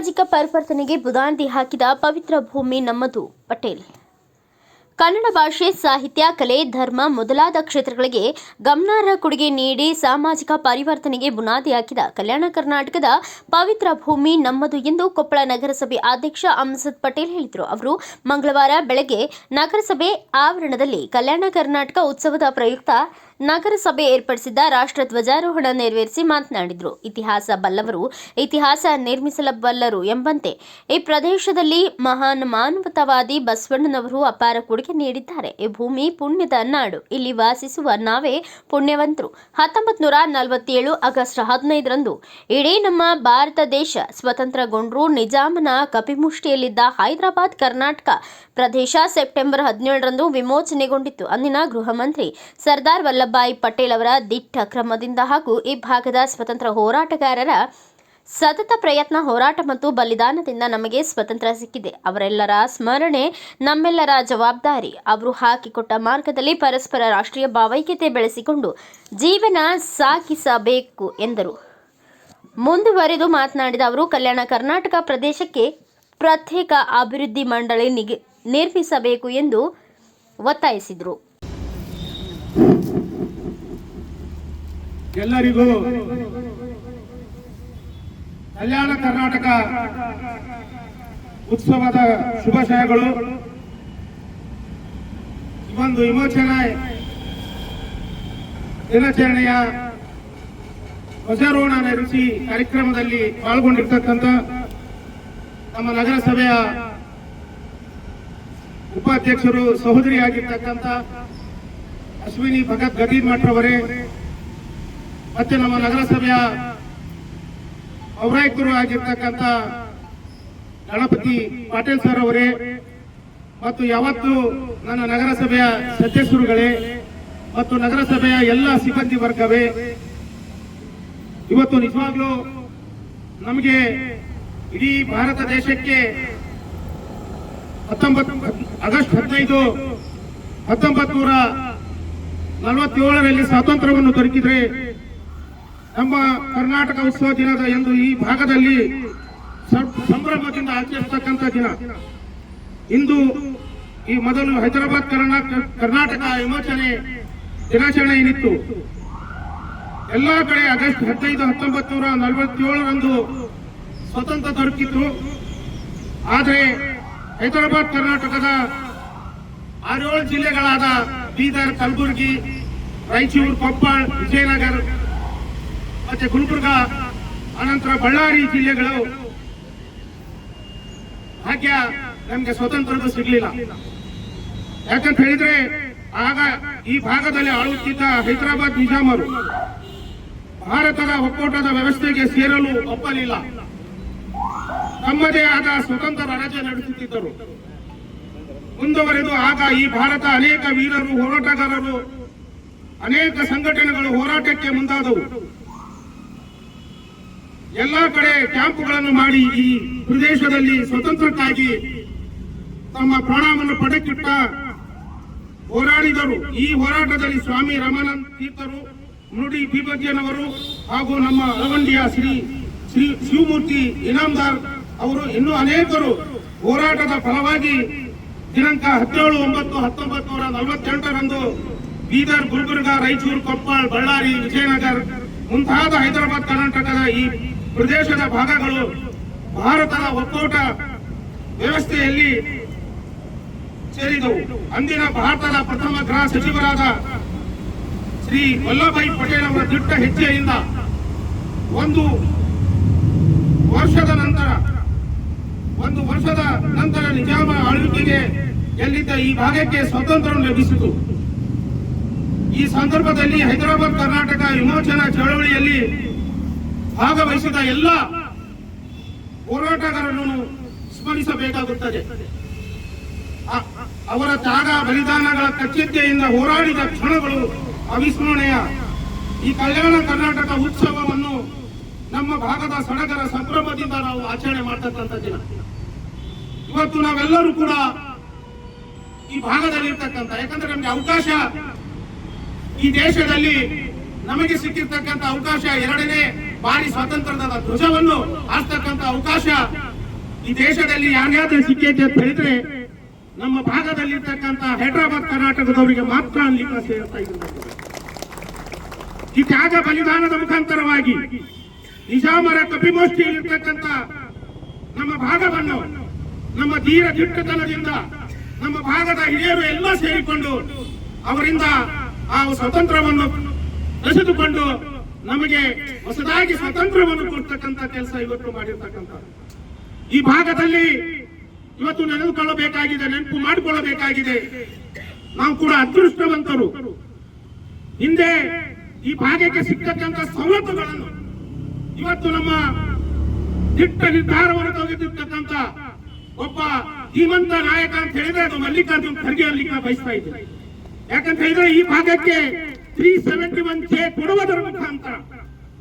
ಸಾಮಾಜಿಕ ಪರಿವರ್ತನೆಗೆ ಬುದಾಂದಿ ಹಾಕಿದ ಪವಿತ್ರ ಭೂಮಿ ನಮ್ಮದು, ಪಟೇಲ್. ಕನ್ನಡ ಭಾಷೆ, ಸಾಹಿತ್ಯ, ಕಲೆ, ಧರ್ಮ ಮೊದಲಾದ ಕ್ಷೇತ್ರಗಳಿಗೆ ಗಮನಾರ್ಹ ಕೊಡುಗೆ ನೀಡಿ ಸಾಮಾಜಿಕ ಪರಿವರ್ತನೆಗೆ ಬುನಾದಿ ಹಾಕಿದ ಕಲ್ಯಾಣ ಕರ್ನಾಟಕದ ಪವಿತ್ರ ಭೂಮಿ ನಮ್ಮದು ಎಂದು ಕೊಪ್ಪಳ ನಗರಸಭೆ ಅಧ್ಯಕ್ಷ ಅಮ್ಸದ್ ಪಟೇಲ್ ಹೇಳಿದರು. ಅವರು ಮಂಗಳವಾರ ಬೆಳಗ್ಗೆ ನಗರಸಭೆ ಆವರಣದಲ್ಲಿ ಕಲ್ಯಾಣ ಕರ್ನಾಟಕ ಉತ್ಸವದ ಪ್ರಯುಕ್ತ ನಗರಸಭೆ ಏರ್ಪಡಿಸಿದ್ದ ರಾಷ್ಟ್ರ ಧ್ವಜಾರೋಹಣ ನೆರವೇರಿಸಿ ಮಾತನಾಡಿದರು. ಇತಿಹಾಸ ಬಲ್ಲವರು ಇತಿಹಾಸ ನಿರ್ಮಿಸಲಬಲ್ಲರು ಎಂಬಂತೆ ಈ ಪ್ರದೇಶದಲ್ಲಿ ಮಹಾನ್ ಮಾನವತಾವಾದಿ ಬಸವಣ್ಣನವರು ಅಪಾರ ಕೊಡುಗೆ ನೀಡಿದ್ದಾರೆ. ಈ ಭೂಮಿ ಪುಣ್ಯದ ನಾಡು. ಇಲ್ಲಿ ವಾಸಿಸುವ ನಾವೇ ಪುಣ್ಯವಂತರು. ಹತ್ತೊಂಬತ್ತು ನೂರ ನಲವತ್ತೇಳು ಆಗಸ್ಟ್ ಹದಿನೈದರಂದು ಇಡೀ ನಮ್ಮ ಭಾರತ ದೇಶ ಸ್ವತಂತ್ರಗೊಂಡ್ರು ನಿಜಾಮನ ಕಪಿಮುಷ್ಟಿಯಲ್ಲಿದ್ದ ಹೈದರಾಬಾದ್, ಕರ್ನಾಟಕ ಪ್ರದೇಶ ಸೆಪ್ಟೆಂಬರ್ ಹದಿನೇಳರಂದು ವಿಮೋಚನೆಗೊಂಡಿತ್ತು. ಅಂದಿನ ಗೃಹ ಮಂತ್ರಿ ಸರ್ದಾರ್ ವಲ್ಲಭಾಯಿ ಪಟೇಲ್ ಅವರ ದಿಟ್ಟ ಕ್ರಮದಿಂದ ಹಾಗೂ ಈ ಭಾಗದ ಸ್ವತಂತ್ರ ಹೋರಾಟಗಾರರ ಸತತ ಪ್ರಯತ್ನ, ಹೋರಾಟ ಮತ್ತು ಬಲಿದಾನದಿಂದ ನಮಗೆ ಸ್ವತಂತ್ರ ಸಿಕ್ಕಿದೆ. ಅವರೆಲ್ಲರ ಸ್ಮರಣೆ ನಮ್ಮೆಲ್ಲರ ಜವಾಬ್ದಾರಿ. ಅವರು ಹಾಕಿಕೊಟ್ಟ ಮಾರ್ಗದಲ್ಲಿ ಪರಸ್ಪರ ರಾಷ್ಟ್ರೀಯ ಭಾವೈಕ್ಯತೆ ಬೆಳೆಸಿಕೊಂಡು ಜೀವನ ಸಾಗಿಸಬೇಕು ಎಂದರು. ಮುಂದುವರೆದು ಮಾತನಾಡಿದ ಅವರು, ಕಲ್ಯಾಣ ಕರ್ನಾಟಕ ಪ್ರದೇಶಕ್ಕೆ ಪ್ರತ್ಯೇಕ ಅಭಿವೃದ್ಧಿ ಮಂಡಳಿ ನಿರ್ಮಿಸಬೇಕು ಎಂದು ಒತ್ತಾಯಿಸಿದರು. ಎಲ್ಲರಿಗೂ ಕಲ್ಯಾಣ ಕರ್ನಾಟಕ ಉತ್ಸವದ ಶುಭಾಶಯಗಳು ಒಂದು ವಿಮೋಚನಾ ದಿನಾಚರಣೆಯ ಧ್ವಜಾರೋಹಣ ನೆರವೇರಿಸಿ ಕಾರ್ಯಕ್ರಮದಲ್ಲಿ ಪಾಲ್ಗೊಂಡಿರ್ತಕ್ಕಂಥ ನಮ್ಮ ನಗರಸಭೆಯ ಉಪಾಧ್ಯಕ್ಷರು, ಸಹೋದರಿಯಾಗಿರ್ತಕ್ಕಂಥ ಅಶ್ವಿನಿ ಭಗತ್ ಗದೀರ್ ಮಠರವರೇ ಮತ್ತೆ ನಮ್ಮ ನಗರಸಭೆಯ ಪೌರಾಯುಕ್ತರು ಆಗಿರ್ತಕ್ಕಂಥ ಗಣಪತಿ ಪಾಟೀಲ್ ಸರ್ ಅವರೇ ಮತ್ತು ಯಾವತ್ತು ನನ್ನ ನಗರಸಭೆಯ ಸದಸ್ಯರುಗಳೇ ಮತ್ತು ನಗರಸಭೆಯ ಎಲ್ಲ ಸಿಬ್ಬಂದಿ ವರ್ಗವೇ, ಇವತ್ತು ನಿಜವಾಗ್ಲೂ ನಮಗೆ ಇಡೀ ಭಾರತ ದೇಶಕ್ಕೆ ಹತ್ತೊಂಬತ್ತು ಆಗಸ್ಟ್ ಹದಿನೈದು ಹತ್ತೊಂಬತ್ತು ನೂರ ನಲವತ್ತೇಳರಲ್ಲಿ ಸ್ವಾತಂತ್ರ್ಯವನ್ನು ದೊರಕಿದ್ರೆ ನಮ್ಮ ಕರ್ನಾಟಕ ಉತ್ಸವ ದಿನದ ಎಂದು ಈ ಭಾಗದಲ್ಲಿ ಸಂಭ್ರಮದಿಂದ ಆಚರಿಸತಕ್ಕಂಥ ದಿನ. ಇಂದು ಈ ಮೊದಲು ಹೈದರಾಬಾದ್ ಕರ್ನಾಟಕ ಕರ್ನಾಟಕ ವಿಮೋಚನೆ ದಿನಾಚರಣೆ ಏನಿತ್ತು. ಎಲ್ಲಾ ಕಡೆ ಆಗಸ್ಟ್ ಹದಿನೈದು ಹತ್ತೊಂಬತ್ತು ನೂರ ನಲವತ್ತೇಳರಂದು ಸ್ವತಂತ್ರ ದೊರಕಿತ್ತು. ಆದರೆ ಹೈದರಾಬಾದ್ ಕರ್ನಾಟಕದ ಆರೇಳು ಜಿಲ್ಲೆಗಳಾದ ಬೀದರ್, ಕಲಬುರಗಿ, ರಾಯಚೂರು ಕೊಪ್ಪಳ ವಿಜಯನಗರ ಮತ್ತೆ ಗುಲ್ಬರ್ಗ ಅನಂತರ ಬಳ್ಳಾರಿ ಜಿಲ್ಲೆಗಳು. ಭಾಗ್ಯ ನಮ್ಗೆ ಸ್ವತಂತ್ರದ ಸಿಗ್ಲಿಲ್ಲ. ಯಾಕಂತ ಹೇಳಿದ್ರೆ, ಆಗ ಈ ಭಾಗದಲ್ಲಿ ಆಳುತ್ತಿದ್ದ ಹೈದರಾಬಾದ್ ನಿಜಾಮರು ಭಾರತದ ಒಕ್ಕೂಟದ ವ್ಯವಸ್ಥೆಗೆ ಸೇರಲು ಒಪ್ಪಲಿಲ್ಲ. ತಮ್ಮದೇ ಆದ ಸ್ವತಂತ್ರ ರಾಜ್ಯ ನಡೆಸುತ್ತಿದ್ದರು. ಮುಂದುವರೆದು ಆಗ ಈ ಭಾರತ ಅನೇಕ ವೀರರು, ಹೋರಾಟಗಾರರು, ಅನೇಕ ಸಂಘಟನೆಗಳು ಹೋರಾಟಕ್ಕೆ ಮುಂದಾದವು. ಎಲ್ಲಾ ಕಡೆ ಕ್ಯಾಂಪ್ಗಳನ್ನು ಮಾಡಿ ಈ ಪ್ರದೇಶದಲ್ಲಿ ಸ್ವತಂತ್ರಕ್ಕಾಗಿ ತಮ್ಮ ಪ್ರಾಣವನ್ನು ಪಡಕ್ಕಿಟ್ಟ ಹೋರಾಡಿದರು. ಈ ಹೋರಾಟದಲ್ಲಿ ಸ್ವಾಮಿ ರಮಾನಂದ ತೀರ್ಥರು ನುಡಿ ಬಿಬಜ್ಜನವರು ಹಾಗೂ ನಮ್ಮ ಅಲವಂಡಿಯ ಶ್ರೀ ಶ್ರೀ ಶಿವಮೂರ್ತಿ ಇನಾಮದಾರ್ ಅವರು ಇನ್ನೂ ಅನೇಕರು ಹೋರಾಟದ ಫಲವಾಗಿ ದಿನಾಂಕ ಹದಿನೇಳು, ಒಂಬತ್ತು ಹತ್ತೊಂಬತ್ತು ನೂರ ನಲವತ್ತೆಂಟರಂದು ಬೀದರ್, ಗುಲ್ಬರ್ಗ, ರಾಯಚೂರು, ಕೊಪ್ಪಳ, ಬಳ್ಳಾರಿ, ವಿಜಯನಗರ ಮುಂತಾದ ಹೈದರಾಬಾದ್, ಕರ್ನಾಟಕದ ಈ ಪ್ರದೇಶದ ಭಾಗಗಳು ಭಾರತದ ಒಕ್ಕೂಟ ವ್ಯವಸ್ಥೆಯಲ್ಲಿ ಸೇರಿದವು. ಅಂದಿನ ಭಾರತದ ಪ್ರಥಮ ಗೃಹ ಸಚಿವರಾದ ಶ್ರೀ ವಲ್ಲಭಾಯಿ ಪಟೇಲ್ ಅವರ ದಿಟ್ಟ ಹೆಜ್ಜೆಯಿಂದ ಒಂದು ವರ್ಷದ ನಂತರ, ಒಂದು ವರ್ಷದ ನಂತರ ನಿಜಾಮ ಆಳ್ವಿಕೆಗೆ ಎಲ್ಲಿದ್ದ ಈ ಭಾಗಕ್ಕೆ ಸ್ವತಂತ್ರ ಲಭಿಸಿತು. ಈ ಸಂದರ್ಭದಲ್ಲಿ ಹೈದರಾಬಾದ್ ಕರ್ನಾಟಕ ವಿಮೋಚನಾ ಚಳವಳಿಯಲ್ಲಿ ಭಾಗವಹಿಸಿದ ಎಲ್ಲ ಹೋರಾಟಗಾರರನ್ನು ಸ್ಮರಿಸಬೇಕಾಗುತ್ತದೆ. ಅವರ ತ್ಯಾಗ ಬಲಿದಾನಗಳ ಕಚ್ಚಿದ್ದೆಯಿಂದ ಹೋರಾಡಿದ ಕ್ಷಣಗಳು ಅವಿಸ್ಮರಣೀಯ. ಈ ಕಲ್ಯಾಣ ಕರ್ನಾಟಕ ಉತ್ಸವವನ್ನು ನಮ್ಮ ಭಾಗದ ಸಡಗರ ಸಂಭ್ರಮದಿಂದ ನಾವು ಆಚರಣೆ ಮಾಡ್ತಕ್ಕಂಥ ದಿನ. ಇವತ್ತು ನಾವೆಲ್ಲರೂ ಕೂಡ ಈ ಭಾಗದಲ್ಲಿ ಇರ್ತಕ್ಕಂಥ ಯಾಕಂದ್ರೆ ನಮಗೆ ಅವಕಾಶ ಈ ದೇಶದಲ್ಲಿ ನಮಗೆ ಸಿಕ್ಕಿರ್ತಕ್ಕಂಥ ಅವಕಾಶ ಎರಡನೇ ಬಾರಿ ಸ್ವಾತಂತ್ರ್ಯದ ಧ್ವಜವನ್ನು ಹಾರ್ತಕ್ಕಂಥ ಅವಕಾಶ ಈ ದೇಶದಲ್ಲಿ ಯಾರ್ಯಾದ್ರೂ ಸಿಕ್ಕೈತೆ ಅಂತ ಹೇಳಿದ್ರೆ ನಮ್ಮ ಭಾಗದಲ್ಲಿರ್ತಕ್ಕಂಥ ಹೈದರಾಬಾದ್ ಕರ್ನಾಟಕದವರಿಗೆ ಮಾತ್ರ ಅಲ್ಲಿ ಈ ತ್ಯಾಗ ಬಲಿದಾನದ ಮುಖಾಂತರವಾಗಿ ನಿಜಾಮರ ಕಪಿಗೋಷ್ಠಿಯಲ್ಲಿರ್ತಕ್ಕಂಥ ನಮ್ಮ ಭಾಗವನ್ನು, ನಮ್ಮ ಧೀರ ದಿಟ್ಟತನದಿಂದ ನಮ್ಮ ಭಾಗದ ಹಿರಿಯರು ಎಲ್ಲ ಸೇರಿಕೊಂಡು ಅವರಿಂದ ಆ ಸ್ವತಂತ್ರವನ್ನು ಬೆಸೆದುಕೊಂಡು ನಮಗೆ ಹೊಸದಾಗಿ ಸ್ವತಂತ್ರವನ್ನು ಕೊಡ್ತಕ್ಕಂಥ ಕೆಲಸ ಇವತ್ತು ಮಾಡಿರ್ತಕ್ಕಂಥ ಈ ಭಾಗದಲ್ಲಿ ಇವತ್ತು ನೆನೆದುಕೊಳ್ಳಬೇಕಾಗಿದೆ ನೆನಪು ಮಾಡಿಕೊಳ್ಳಬೇಕಾಗಿದೆ. ನಾವು ಕೂಡ ಅದೃಷ್ಟವಂತರು. ಹಿಂದೆ ಈ ಭಾಗಕ್ಕೆ ಸಿಕ್ಕತಕ್ಕಂಥ ಸವಲತ್ತುಗಳನ್ನು ಇವತ್ತು ನಮ್ಮ ದಿಟ್ಟ ನಿರ್ಧಾರವನ್ನು ತೆಗೆದಿರ್ತಕ್ಕಂಥ ಒಬ್ಬ ಧೀಮಂತ ನಾಯಕ ಅಂತ ಹೇಳಿದ್ರೆ ಅದು ಮಲ್ಲಿಕಾರ್ಜುನ್ ಖರ್ಗೆ ಅಲ್ಲಿ ಬಯಸ್ತಾ ಇದ್ದೀವಿ ಯಾಕಂತ ಹೇಳಿದ್ರೆ ಈ ಭಾಗಕ್ಕೆ ತ್ರೀ ಸೆವೆಂಟಿ ಒನ್ ಕೆ ಕೊಡುವುದರ ಮುಖಾಂತರ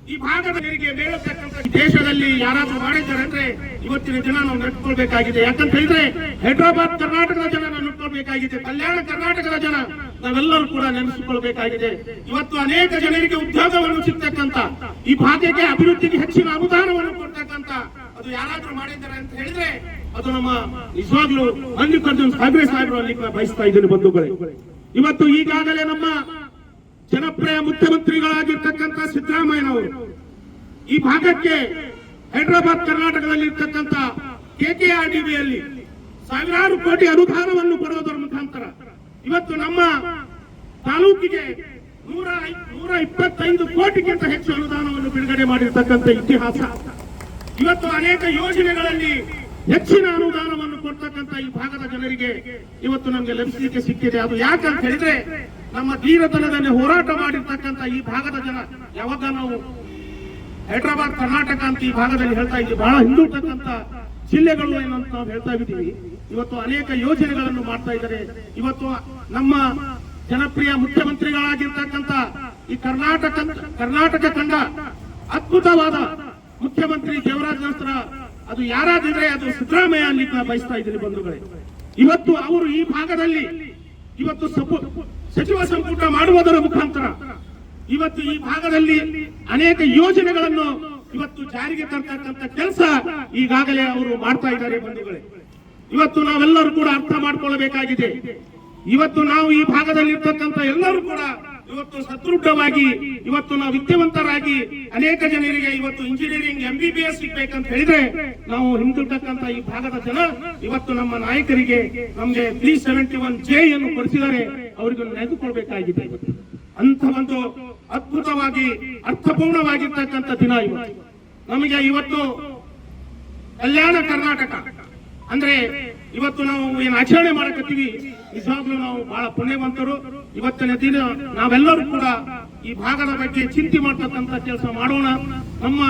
ಈ ಭಾಗದ ಜನರಿಗೆ ಬೇಳತಕ್ಕಂಥ ದೇಶದಲ್ಲಿ ಯಾರಾದ್ರೂ ಮಾಡಿದ್ದಾರೆ ಅಂದ್ರೆ ಇವತ್ತಿನ ದಿನ ನಾವು ನೆಟ್ಕೊಳ್ಬೇಕಾಗಿದೆ ಯಾಕಂತ ಹೇಳಿದ್ರೆ ಹೈದರಾಬಾದ್ ಕರ್ನಾಟಕದ ಜನ ನೆಟ್ಕೊಳ್ಬೇಕಾಗಿದೆ ಕಲ್ಯಾಣ ಕರ್ನಾಟಕದ ಜನ ನಾವೆಲ್ಲರೂ ಕೂಡ ನೆನೆಸಿಕೊಳ್ಬೇಕಾಗಿದೆ. ಇವತ್ತು ಅನೇಕ ಜನರಿಗೆ ಉದ್ಯೋಗವನ್ನು ಸಿಗ್ತಕ್ಕಂತ ಈ ಭಾಗ್ಯಕ್ಕೆ ಅಭಿವೃದ್ಧಿಗೆ ಹೆಚ್ಚಿನ ಅನುದಾನವನ್ನು ಕೊಡ್ತಕ್ಕಂತ ಅದು ಯಾರಾದ್ರೂ ಮಾಡಿದ್ದಾರೆ ಅಂತ ಹೇಳಿದ್ರೆ ಅದು ನಮ್ಮ ನಿಜವಾಗ್ಲೂ ಮಲ್ಲಿಕಾರ್ಜುನ್ ಖರ್ಗೆ ಸಾಹೇಬರು ಅಲ್ಲಿ ಬಯಸ್ತಾ ಇದ್ದೀನಿ ಬಂಧುಗಳೇ. ಇವತ್ತು ಈಗಾಗಲೇ ನಮ್ಮ ಜನಪ್ರಿಯ ಮುಖ್ಯಮಂತ್ರಿಗಳಾಗಿರ್ತಕ್ಕಂಥ ಸಿದ್ದರಾಮಯ್ಯನವರು, ಈ ಭಾಗಕ್ಕೆ ಹೈದರಾಬಾದ್ ಕರ್ನಾಟಕದಲ್ಲಿ ಇರ್ತಕ್ಕಂಥ ಕೆಕೆಆರ್ಡಿಬಿಯಲ್ಲಿ ಸಾವಿರಾರು ಕೋಟಿ ಅನುದಾನವನ್ನು ಕೊಡುವುದರ ಮುಖಾಂತರ ಇವತ್ತು ನಮ್ಮ ತಾಲೂಕಿಗೆ ನೂರ ನೂರ ಇಪ್ಪತ್ತೈದು ಕೋಟಿಗಿಂತ ಹೆಚ್ಚು ಅನುದಾನವನ್ನು ಬಿಡುಗಡೆ ಮಾಡಿರ್ತಕ್ಕಂಥ ಇತಿಹಾಸ. ಇವತ್ತು ಅನೇಕ ಯೋಜನೆಗಳಲ್ಲಿ ಹೆಚ್ಚಿನ ಅನುದಾನವನ್ನು ಕೊಡ್ತಕ್ಕಂಥ ಈ ಭಾಗದ ಜನರಿಗೆ ಇವತ್ತು ನಮಗೆ ಲಭಿಸಲಿಕ್ಕೆ ಸಿಕ್ಕಿದೆ. ಅದು ಯಾಕಂತ ಹೇಳಿದ್ರೆ ನಮ್ಮ ಧೀರತನದಲ್ಲಿ ಹೋರಾಟ ಮಾಡಿರ್ತಕ್ಕಂಥ ಈ ಭಾಗದ ಜನ, ಯಾವಾಗ ನಾವು ಹೈದರಾಬಾದ್, ಕರ್ನಾಟಕ ಅಂತ ಈ ಭಾಗದಲ್ಲಿ ಹೇಳ್ತಾ ಇದ್ದೀವಿ, ಬಹಳ ಹಿಂದುಳಿತಕ್ಕಂಥ ಜಿಲ್ಲೆಗಳು ಏನಂತ ನಾವು ಹೇಳ್ತಾ ಇದ್ದೀವಿ. ಇವತ್ತು ಅನೇಕ ಯೋಜನೆಗಳನ್ನು ಮಾಡ್ತಾ ಇದ್ದಾರೆ. ಇವತ್ತು ನಮ್ಮ ಜನಪ್ರಿಯ ಮುಖ್ಯಮಂತ್ರಿಗಳಾಗಿರ್ತಕ್ಕಂಥ ಈ ಕರ್ನಾಟಕ ಕರ್ನಾಟಕ ತಂಡ ಅದ್ಭುತವಾದ ಮುಖ್ಯಮಂತ್ರಿ ದೇವರಾಜ್ ನಂತರ ಅದು ಯಾರಾದಿದ್ರೆ ಅದು ಸಿದ್ದರಾಮಯ್ಯ ಅಲ್ಲಿ ಬಯಸ್ತಾ ಇದ್ದೀನಿ ಬಂಧುಗಳೇ. ಇವತ್ತು ಅವರು ಈ ಭಾಗದಲ್ಲಿ, ಇವತ್ತು ಸಪು- ಸಚಿವ ಸಂಪುಟ ಮಾಡುವುದರ ಮುಖಾಂತರ ಇವತ್ತು ಈ ಭಾಗದಲ್ಲಿ ಅನೇಕ ಯೋಜನೆಗಳನ್ನು ಇವತ್ತು ಜಾರಿಗೆ ತರ್ತಕ್ಕಂಥ ಕೆಲಸ ಈಗಾಗಲೇ ಅವರು ಮಾಡ್ತಾ ಇದ್ದಾರೆ ಬಂಧುಗಳೇ. ಇವತ್ತು ನಾವೆಲ್ಲರೂ ಕೂಡ ಅರ್ಥ ಮಾಡ್ಕೊಳ್ಳಬೇಕಾಗಿದೆ ಇವತ್ತು ನಾವು ಈ ಭಾಗದಲ್ಲಿ ಇರ್ತಕ್ಕಂಥ ಎಲ್ಲರೂ ಕೂಡ ಇವತ್ತು ಸದೃಢವಾಗಿ, ಇವತ್ತು ನಾವು ವಿದ್ಯಾವಂತರಾಗಿ ಅನೇಕ ಜನರಿಗೆ ಇವತ್ತು engineering M B B S ಸಿಗ್ಬೇಕಂತ ಹೇಳಿದ್ರೆ, ನಾವು ಹಿಂದಿರ್ತಕ್ಕಂಥ ಈ ಭಾಗದ ಜನ ಇವತ್ತು ನಮ್ಮ ನಾಯಕರಿಗೆ ನಮ್ಗೆ ತ್ರೀ ಸೆವೆಂಟಿ ಒನ್ ಜೆ ಅನ್ನು ಕೊಡಿಸಿದರೆ ಅವರಿಗೆ ನೆನೆದುಕೊಳ್ಬೇಕಾಗಿದೆ ಅಂತ ಒಂದು ಅದ್ಭುತವಾಗಿ, ಅರ್ಥಪೂರ್ಣವಾಗಿರ್ತಕ್ಕಂಥ ದಿನ ಇವತ್ತು. ನಮಗೆ ಇವತ್ತು ಕಲ್ಯಾಣ ಕರ್ನಾಟಕ ಅಂದ್ರೆ ಇವತ್ತು ನಾವು ಏನು ಆಚರಣೆ ಮಾಡಕತ್ತೀವಿ ನಿಜವಾಗ್ಲೂ ನಾವು ಬಹಳ ಪುಣ್ಯವಂತರು. ಇವತ್ತಿನ ದಿನ ನಾವೆಲ್ಲರೂ ಕೂಡ ಈ ಭಾಗದ ಬಗ್ಗೆ ಚಿಂತೆ ಮಾಡ್ತಕ್ಕಂಥ ಕೆಲಸ ಮಾಡೋಣ. ನಮ್ಮ